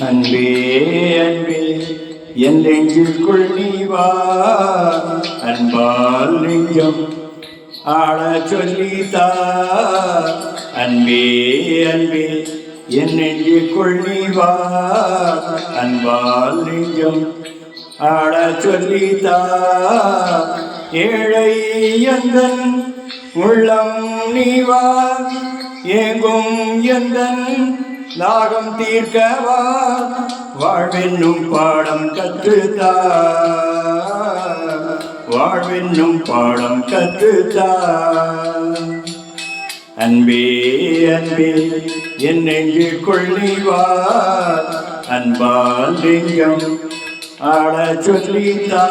அன்பே அன்பே என் நெஞ்சிற்குள் நீ வா. அன்பால் நெஞ்சம் ஆள சொல்லிதா அன்பே அன்பே என் நெஞ்சிற்குள் நீ வா. அன்பால் நெஞ்சம் ஆட சொல்லிதா ஏழை எந்தன் உள்ளம் நீவா ஏங்கும் எந்தன் நாகம் தீர்க்கவா? வாழ்வென்னும் பாடம் கற்றுத்தா. வாழ்வென்னும் பாடம் கற்றுத்தா. அன்பே அன்பே என் நெஞ்சில் கொள்ளிவா அன்பால் லிங்கம் ஆட சொல்லித்தான்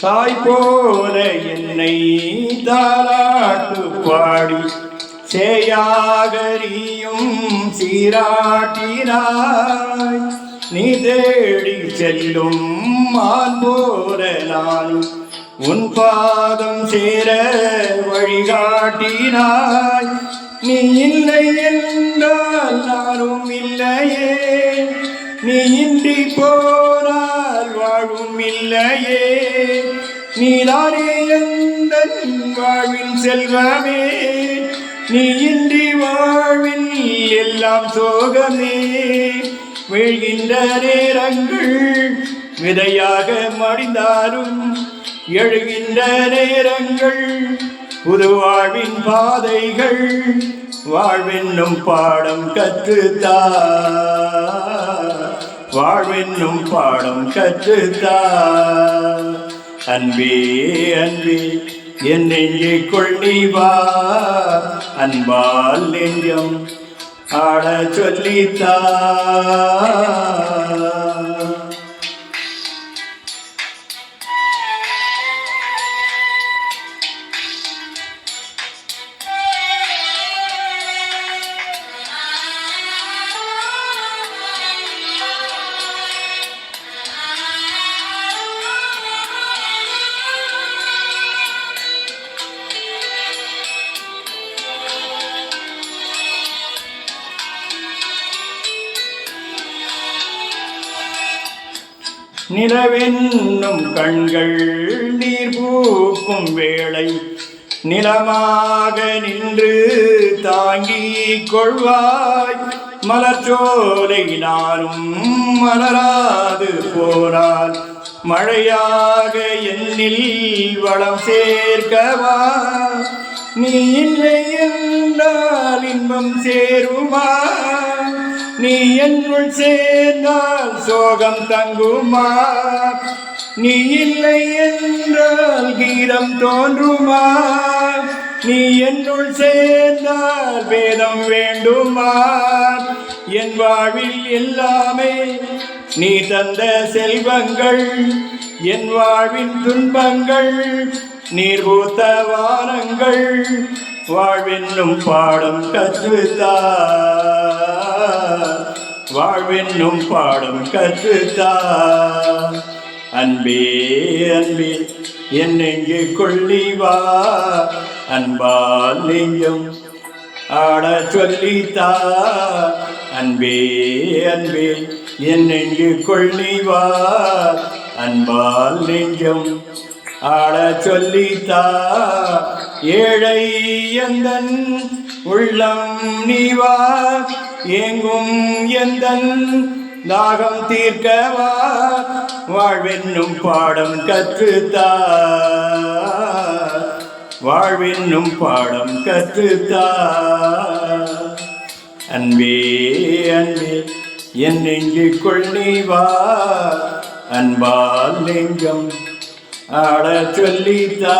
தாய் போல என்னை தாராட்டு பாடி சேயாகரியும் சீராட்டினாய். நீ தேடி செல்லும் மால் போல நானும் உன் பாதம் சேர வழிகாட்டினாய். நீ இல்லை என்றால் நானும் இல்லையே. நீ இன்றி போனால் வாழும் இல்லையே. நீதானே எந்த வாழ்வின் செல்வமே நீ இன்றி வாழ்வில் எல்லாம் சோகமே. வீழ்கின்ற நேரங்கள் விதையாக மடிந்தாலும் எழுகின்ற நேரங்கள் புது வாழ்வின் பாதைகள் வாழ்வென்னும் பாடம் கற்றுத்தா. வாழ்வென்னும் பாடம் கற்றுத்தா. அன்பே அன்பே என் நெஞ்சை கொள்ளிவா அன்பால் நெஞ்சம் ஆட சொல்லித்தா. நிலவென்னும் கண்கள் நீர் பூக்கும் வேளை நிலமாக நின்று தாங்கிக் கொள்வாய். மலர்ச்சோலை நானும் மலராது போனால் மழையாக என்னில் வளம் சேர்க்கவா? நீ இல்லை என்றால் இன்பம் சேருமா? நீ என்னுள் சேர்ந்தால் சோகம் தங்குமா? நீ இல்லை என்றால் கீதம் தோன்றுமா? நீ என்னுள் சேர்ந்தால் வேதம் வேண்டுமா? என் வாழ்வில் எல்லாமே நீ தந்த செல்வங்கள் என் வாழ்வின் துன்பங்கள் நீர் பூத்த வானங்கள் வாழ்வென்னும் பாடம் கற்றுத்தா வாழ்வென்னும் பாடம் கற்றுத்தா அன்பே அன்பே என் நெஞ்சு கொள்ளி அன்பால் நெஞ்சம் ஆட சொல்லித்தா அன்பே அன்பே என் நெஞ்சு கொள்ளி அன்பால் நெஞ்சம் ஆட சொல்லித்தா ஏழை எந்தன் உள்ளம் நீவா ஏங்கும் எந்தன் தாகம் தீர்க்கவா? வாழ்வென்னும் பாடம் கற்றுத்தா. வாழ்வென்னும் பாடம் கற்றுத்தா. அன்பே அன்பே என் நெஞ்சுக்குள் நீ வா. அன்பால் நெஞ்சம் ஆட சொல்லித்தான்